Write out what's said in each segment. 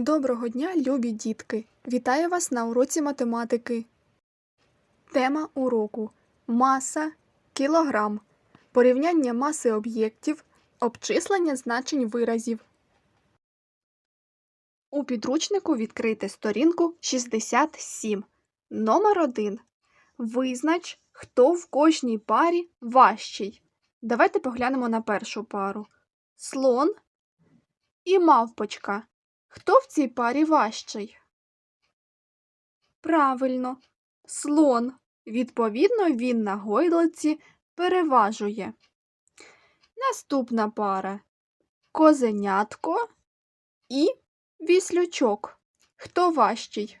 Доброго дня, любі дітки! Вітаю вас на уроці математики. Тема уроку Маса кілограм. Порівняння маси об'єктів, обчислення значень виразів. У підручнику відкрийте сторінку 67. Номер 1. Визнач, хто в кожній парі важчий. Давайте поглянемо на першу пару. Слон і мавпочка. Хто в цій парі важчий? Правильно, слон. Відповідно, він на гойдалці переважує. Наступна пара козенятко і віслючок. Хто важчий?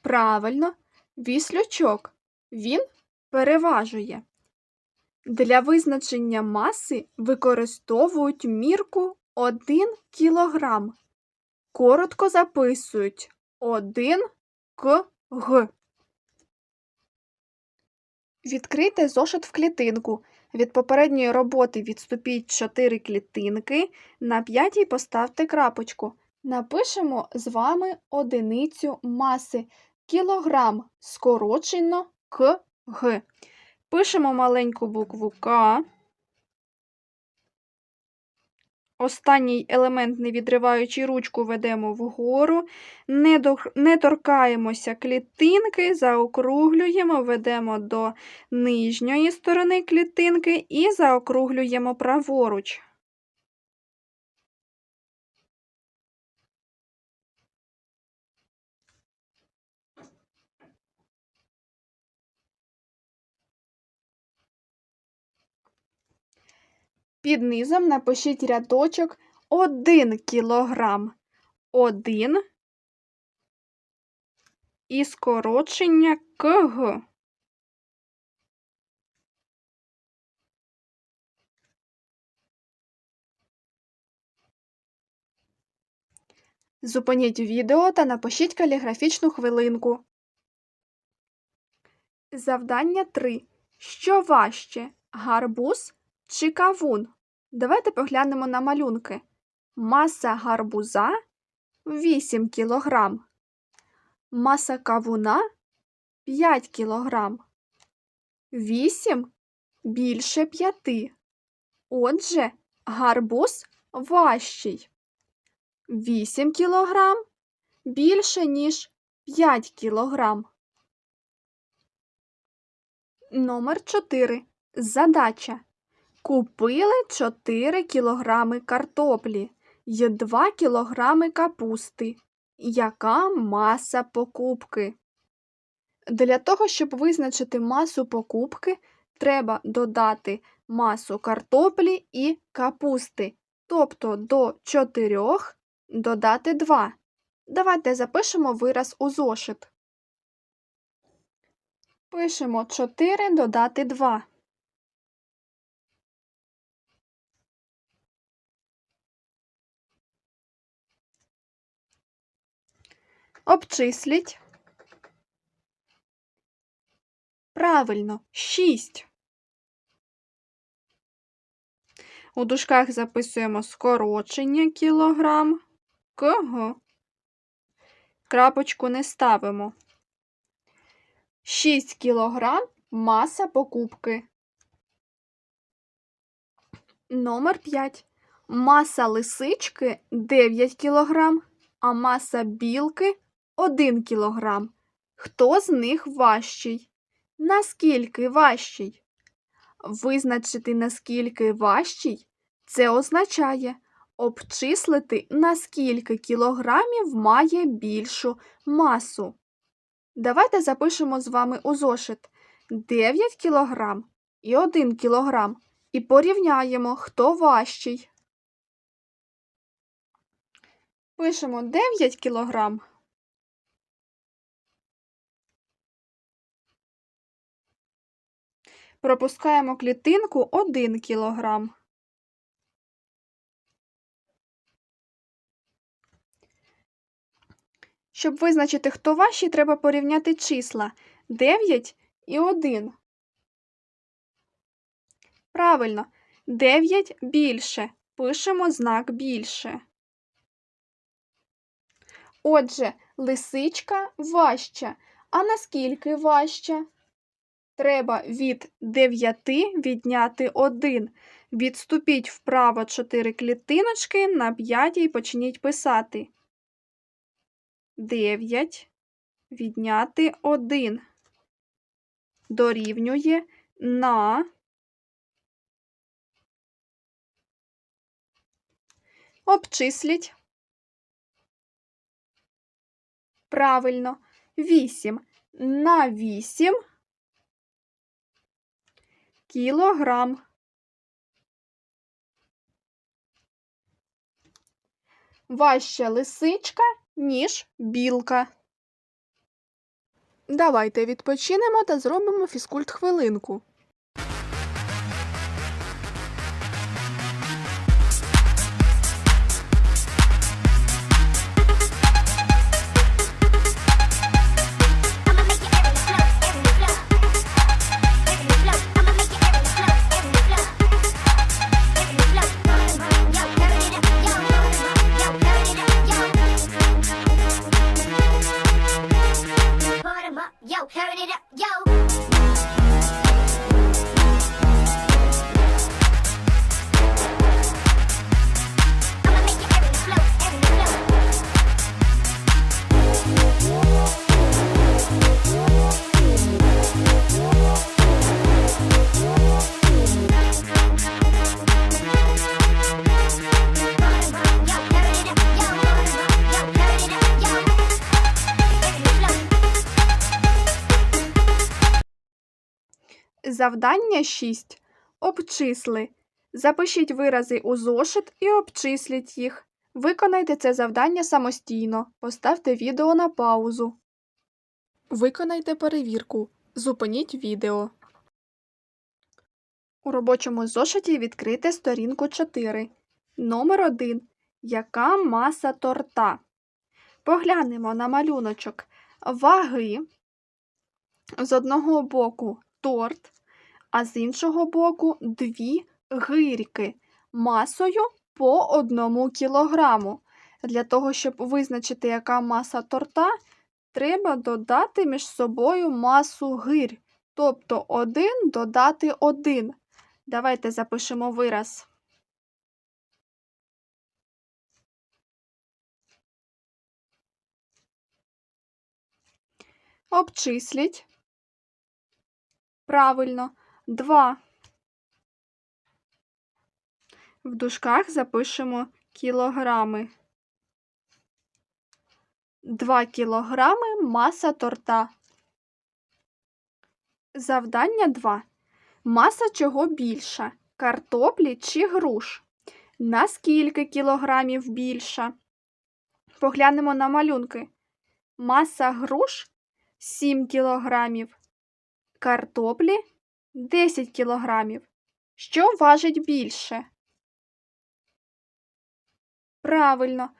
Правильно, віслючок. Він переважує. Для визначення маси використовують мірку 1 кілограм. Коротко записують 1 кг. Відкрийте зошит в клітинку. Від попередньої роботи відступіть 4 клітинки, на п'ятій поставте крапочку. Напишемо з вами одиницю маси. Кілограм скорочено кг. Пишемо маленьку букву К. Останній елемент, не відриваючи ручку, ведемо вгору, не, до, не торкаємося клітинки, заокруглюємо, ведемо до нижньої сторони клітинки і заокруглюємо праворуч. Під низом напишіть рядочок 1 кілограм. 1 і скорочення КГ. Зупиніть відео та напишіть каліграфічну хвилинку. Завдання 3. Що важче? Гарбуз чи кавун? Давайте поглянемо на малюнки. Маса гарбуза 8 кг. Маса кавуна 5 кг. 8 більше 5. Отже, гарбуз важчий. 8 кг більше, ніж 5 кг. Номер 4. Задача. Купили 4 кілограми картоплі й 2 кілограми капусти. Яка маса покупки? Для того, щоб визначити масу покупки, треба додати масу картоплі і капусти. Тобто до 4 додати 2. Давайте запишемо вираз у зошит. Пишемо 4 додати 2. Обчисліть. Правильно, 6. У дужках записуємо скорочення кілограм кг. Крапочку не ставимо. 6 кілограм маса покупки. Номер 5. Маса лисички 9 кілограм, а маса білки 1 кілограм. Хто з них важчий? Наскільки важчий? Визначити, наскільки важчий, це означає обчислити, наскільки кілограмів має більшу масу. Давайте запишемо з вами у зошит 9 кілограм і 1 кілограм і порівняємо, хто важчий. Пишемо 9 кілограм. Пропускаємо клітинку 1 кілограм. Щоб визначити, хто важчий, треба порівняти числа 9 і 1. Правильно, 9 більше. Пишемо знак більше. Отже, лисичка важча. А наскільки важча? Треба від 9 відняти 1. Відступіть вправо 4 клітиночки, на 5 почніть писати. 9 відняти 1 дорівнює на обчисліть. Правильно, 8 на 8 кілограм. Важча лисичка, ніж білка. Давайте відпочинемо та зробимо фізкульт хвилинку. Завдання 6. Обчисли. Запишіть вирази у зошит і обчисліть їх. Виконайте це завдання самостійно. Поставте відео на паузу. Виконайте перевірку. Зупиніть відео. У робочому зошиті відкрийте сторінку 4. Номер 1. Яка маса торта? Поглянемо на малюночок ваги. З одного боку торт, а з іншого боку дві гирьки масою по одному кілограму. Для того, щоб визначити, яка маса торта, треба додати між собою масу гирь. Тобто 1 додати 1. Давайте запишемо вираз. Обчисліть. Правильно. 2. В дужках запишемо кілограми. 2 кілограми маса торта. Завдання 2. Маса чого більша? Картоплі чи груш? На скільки кілограмів більша? Поглянемо на малюнки. Маса груш 7 кілограмів. Картоплі 10 кілограмів. Що важить більше? Правильно,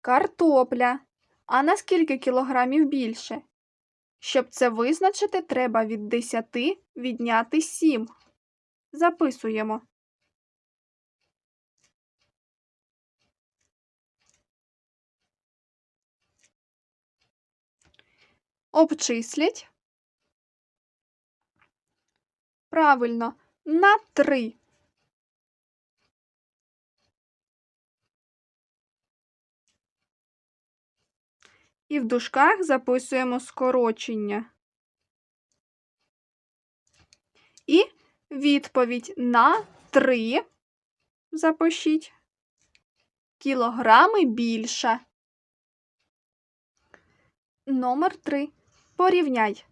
картопля. А на скільки кілограмів більше? Щоб це визначити, треба від 10 відняти 7. Записуємо. Обчисліть. Правильно, на 3. І в дужках записуємо скорочення. І відповідь на 3 запишіть кілограми більша. Номер 3. Порівняй.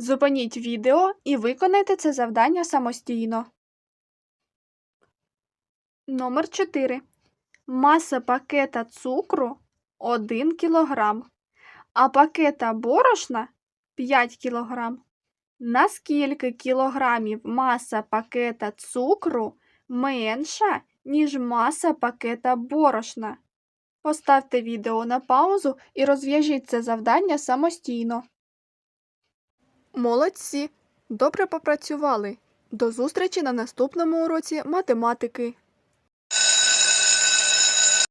Зупиніть відео і виконайте це завдання самостійно. Номер 4. Маса пакета цукру 1 кг, а пакета борошна 5 кг. На скільки кілограмів маса пакета цукру менша, ніж маса пакета борошна? Поставте відео на паузу і розв'яжіть це завдання самостійно. Молодці! Добре попрацювали! До зустрічі на наступному уроці математики!